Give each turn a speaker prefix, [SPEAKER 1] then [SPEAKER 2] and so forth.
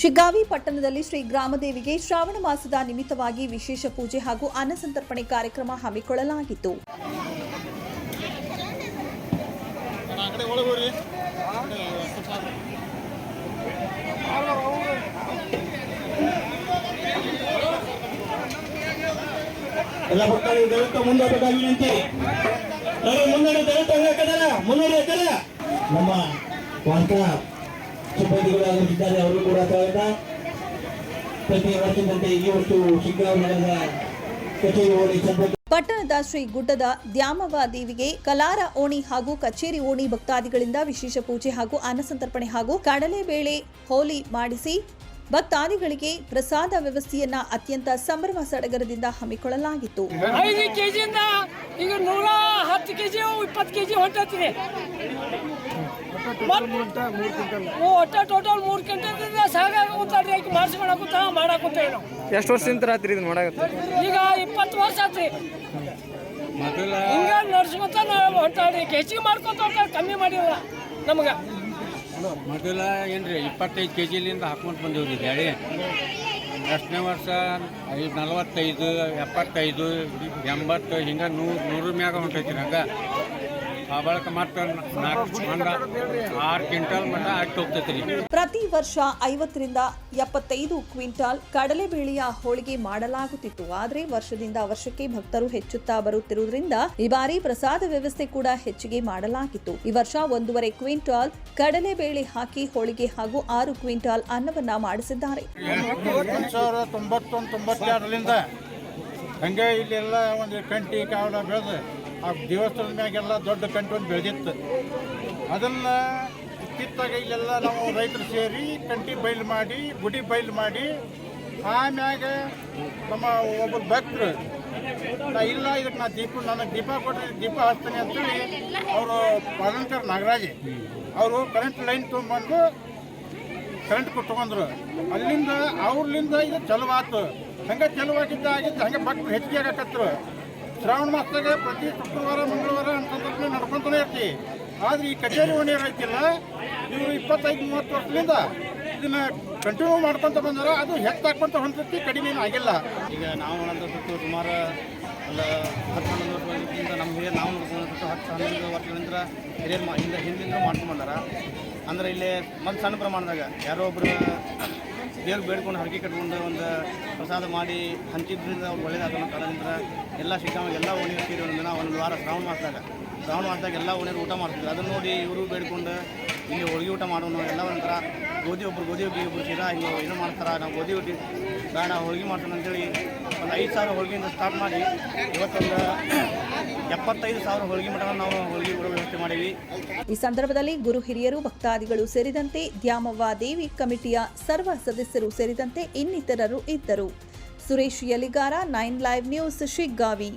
[SPEAKER 1] ಶಿಗ್ಗಾವಿ ಪಟ್ಟಣದಲ್ಲಿ ಶ್ರೀ ಗ್ರಾಮದೇವಿಗೆ ಶ್ರಾವಣ ಮಾಸದ ನಿಮಿತ್ತವಾಗಿ ವಿಶೇಷ ಪೂಜೆ ಹಾಗೂ ಅನ್ನಸಂತರ್ಪಣೆ ಕಾರ್ಯಕ್ರಮ ಹಮ್ಮಿಕೊಳ್ಳಲಾಗಿತ್ತು.
[SPEAKER 2] ನಮ್ಮ ಅವರು ಕೂಡ ಸ್ವಾಗತ ಪ್ರತಿ ವರ್ಷದಂತೆ ಈ ವರ್ಷ ಶಿಗ್ಗಾಂವ್ ನಗರದ ಕಚೇರಿ ಓಡಿ ಸಂಪರ್ಕ
[SPEAKER 1] ಪಟ್ಟಣದ ಶ್ರೀ ಗುಡ್ಡದ ದ್ಯಾಮವ ದೇವಿಗೆ ಕಲಾರ ಓಣಿ ಹಾಗೂ ಕಚೇರಿ ಓಣಿ ಭಕ್ತಾದಿಗಳಿಂದ ವಿಶೇಷ ಪೂಜೆ ಹಾಗೂ ಅನ್ನಸಂತರ್ಪಣೆ ಹಾಗೂ ಕಡಲೆಬೇಳೆ ಹೋಲಿ ಮಾಡಿಸಿ ಭಕ್ತಾದಿಗಳಿಗೆ ಪ್ರಸಾದ ವ್ಯವಸ್ಥೆಯನ್ನ ಅತ್ಯಂತ ಸಂಭ್ರಮ ಸಡಗರದಿಂದ ಹಮ್ಮಿಕೊಳ್ಳಲಾಗಿತ್ತು
[SPEAKER 3] ಕೆಜಿಯಿಂದ ಈಗ ನೂರ ಹತ್ತು ಕೆಜಿ ಇಪ್ಪತ್ತು ಕೆಜಿ ಹೊಂಟೈತಿ ಒಟ್ಟ ಟೋಟಲ್ ಮೂರು ಕ್ವಿಂಟಲ್ ಸಾಕಾಗುತ್ತಾಡ್ರಿ ಈಗ ಮಾಡಿಸ್ಕೊಳಕುತ್ತ ಮಾಡಾಕುತ್ತೇವೆ ನಾವು
[SPEAKER 4] ಎಷ್ಟು ವರ್ಷದಿಂದ ರಾತ್ರಿ ಇದನ್ನ ಮಾಡಾಕತ್ತ?
[SPEAKER 3] ಈಗ ಇಪ್ಪತ್ತು ವರ್ಷ ಆತ್ರಿ. ಹಿಂಗ ನಡ್ಸ್ಕೊತ ನಾವು ಹೊಂಟಾಡ್ರಿ ಹೆಚ್ಚಿಗೆ ಮಾಡ್ಕೊತ ಹೊಂಟಾಡ್ರಿ ಕಮ್ಮಿ ಮಾಡಿಲ್ಲ ನಮ್ಗೆ.
[SPEAKER 5] ಮೊದಲ ಏನ್ರಿ ಇಪ್ಪತ್ತೈದು ಕೆ ಜಿಲಿಂದ ಹಾಕ್ಕೊಂತ ಬಂದಿವ್ರಿ ಗಾಡಿ. ಎಷ್ಟನೇ ವರ್ಷ? ಐದು ನಲವತ್ತೈದು ಎಪ್ಪತ್ತೈದು ಎಂಬತ್ತು ಹಿಂಗೆ ನೂರು ನೂರು ಮ್ಯಾಗ ಹೊಂಟೈತಿ ಹಂಗೆ. ಆ ಬಳಿಕ ಮತ್ತೆ ನಾಲ್ಕು ಮಂದ ಆರು ಕ್ವಿಂಟಲ್ ಮಟ್ಟ ಹಾಕಿ ಹೋಗ್ತೈತಿ ರೀ.
[SPEAKER 1] ಪ್ರತಿ ವರ್ಷ ಐವತ್ತರಿಂದ ಎಪ್ಪತ್ತೈದು ಕ್ವಿಂಟಾಲ್ ಕಡಲೆಬೇಳೆಯ ಹೋಳಿಗೆ ಮಾಡಲಾಗುತ್ತಿತ್ತು. ಆದರೆ ವರ್ಷದಿಂದ ವರ್ಷಕ್ಕೆ ಭಕ್ತರು ಹೆಚ್ಚುತ್ತಾ ಬರುತ್ತಿರುವುದರಿಂದ ಈ ಬಾರಿ ಪ್ರಸಾದ ವ್ಯವಸ್ಥೆ ಕೂಡ ಹೆಚ್ಚಿಗೆ ಮಾಡಲಾಗಿತ್ತು. ಈ ವರ್ಷ ಒಂದೂವರೆ ಕ್ವಿಂಟಾಲ್ ಕಡಲೆಬೇಳೆ ಹಾಕಿ ಹೋಳಿಗೆ ಹಾಗೂ ಆರು ಕ್ವಿಂಟಾಲ್ ಅನ್ನವನ್ನ ಮಾಡಿಸಿದ್ದಾರೆ.
[SPEAKER 6] ಹಂಗೆ ಇಲ್ಲೆಲ್ಲ ಒಂದು ಕಂಟಿ ಕಾವಲ ಬೆಳೆದು ಆ ದೇವಸ್ಥಾನದ ಮ್ಯಾಗೆಲ್ಲ ದೊಡ್ಡ ಕಂಟೋನ್ ಒಂದು ಬೆಳೆದಿತ್ತು. ಅದನ್ನು ಇತ್ತಿತ್ತಾಗ ಇಲ್ಲೆಲ್ಲ ನಾವು ರೈತರು ಸೇರಿ ಕಂಟಿ ಬಯಲು ಮಾಡಿ, ಗುಡಿ ಬಯಲು ಮಾಡಿ ಆಮ್ಯಾಗ ನಮ್ಮ ಒಬ್ಬರು ಭಕ್ತರು ಇಲ್ಲ, ಇದಕ್ಕೆ ನಾ ದೀಪ, ನನಗೆ ದೀಪ ಕೊಟ್ಟರೆ ದೀಪ ಹಚ್ತೀನಿ ಅಂತೇಳಿ ಅವರು ಪಾಲನ್ಕರ್ ನಾಗರಾಜ್, ಅವರು ಕರೆಂಟ್ ಲೈನ್ ತೊಗೊಂಬಂದು ಕರೆಂಟ್ ಕೊಟ್ಟು ತಗೊಂಡ್ರು. ಅಲ್ಲಿಂದ, ಅವ್ರಲಿಂದ ಇದು ಚಲೋ ಆಯ್ತು ಹಂಗೆ ಚಲೋ ಹಂಗೆ ಭಕ್ತರು ಹೆಚ್ಚಿಗೆ ಆಗಕತ್ರು ಶ್ರಾವಣ ಮಾಸದಾಗ ಪ್ರತಿ ಶುಕ್ರವಾರ, ಮಂಗಳವಾರ ಅಂತಂದ್ರೆ ನಡ್ಕೊಂತಾನೆ ಇರ್ತಿ. ಆದ್ರೆ ಈ ಕಚೇರಿ ಓಣಿಯರ್ ಐತಿಲ್ಲ. ಇವರು ಇಪ್ಪತ್ತೈದು, ಮೂವತ್ತು ವರ್ಷದಿಂದ ಇದನ್ನ ಕಂಟಿನ್ಯೂ ಮಾಡ್ಕೊಂತ ಬಂದಾರ. ಅದು ಹೆಚ್ಚಾಕೊಂತ ಹೊಂದತಿ ಕಡಿಮೆ ಆಗಿಲ್ಲ.
[SPEAKER 7] ಈಗ ನಾವು ಅಂತ ಸುತ್ತು ಸುಮಾರು ಅಲ್ಲ ಹತ್ತು ಹನ್ನೊಂದು ವರ್ಷದಿಂದ ನಮ್ಮ ಹಿರಿಯರು, ನಾವು ಹತ್ತು ಹನ್ನೊಂದು ವರ್ಷಗಳಿಂದ ಹಿರಿಯರು ಹಿಂದೆ ಹಿಂದಿಂದ ಮಾಡ್ಕೊಂಡು ಬಂದಾರ. ಅಂದ್ರೆ ಇಲ್ಲಿ ಒಂದು ಸಣ್ಣ ಪ್ರಮಾಣದಾಗ ಯಾರೋ ಒಬ್ಬರು ದೇವ್ರು ಬೇಡ್ಕೊಂಡು ಹರಕೆ ಕಟ್ಕೊಂಡು ಒಂದು ಪ್ರಸಾದ ಮಾಡಿ ಹಂಚಿದ್ರಿಂದ ಅವ್ರು ಒಳ್ಳೇದಾಗೋ ಕಾರಣದಿಂದ ಎಲ್ಲ ಶಿಕ್ಷಣ ಎಲ್ಲ ಸೇರಿ ಒಂದು ದಿನ ಒಂದು ವಾರ ಶ್ರಾವಣ ಮಾಸದಾಗ. ಶ್ರಾವಣ ಮಾಸದಾಗ ಎಲ್ಲ ಓಣಿಯರು ಊಟ ಮಾಡ್ತಿದ್ರು. ಅದನ್ನು ನೋಡಿ ಇವರು ಬೇಡ್ಕೊಂಡು ಇಲ್ಲಿ ಹೋಳಿಗೆ ಊಟ ಮಾಡೋಣ ಎಲ್ಲ ಒಂಥರ ಗೋಧಿ ಒಬ್ಬರು ಗೋಧಿ ಹೋಗಿ ಒಬ್ಬರು ಶಿರಾ ಹಿಂಗೆ ಏನು ಮಾಡ್ತಾರೆ. ನಾವು ಗೋಧಿ ಊಟ ಬೇಡ, ಹೋಳಿಗೆ ಮಾಡ್ತಾನೆ ಅಂತೇಳಿ ಒಂದು ಐದು ಸಾವಿರ ಹೋಳಿಗೆಯಿಂದ ಸ್ಟಾರ್ಟ್ ಮಾಡಿ ಇವತ್ತೊಂದು ಎಪ್ಪತ್ತೈದು ಸಾವಿರ ಹೋಳಿಗೆ ಮಟ್ಟ ನಾವು ಹೋಳಿಗೆ ವ್ಯವಸ್ಥೆ ಮಾಡಿವಿ
[SPEAKER 1] ಈ ಸಂದರ್ಭದಲ್ಲಿ ಗುರು ಹಿರಿಯರು, ಭಕ್ತಾದಿಗಳು ಸೇರಿದಂತೆ ದ್ಯಾಮವ್ವ ದೇವಿ ಕಮಿಟಿಯ ಸರ್ವ ಸದಸ್ಯರು ಸೇರಿದಂತೆ ಇನ್ನಿತರರು ಇದ್ದರು. Suresh Yaligar, nine live news, Shiggavi.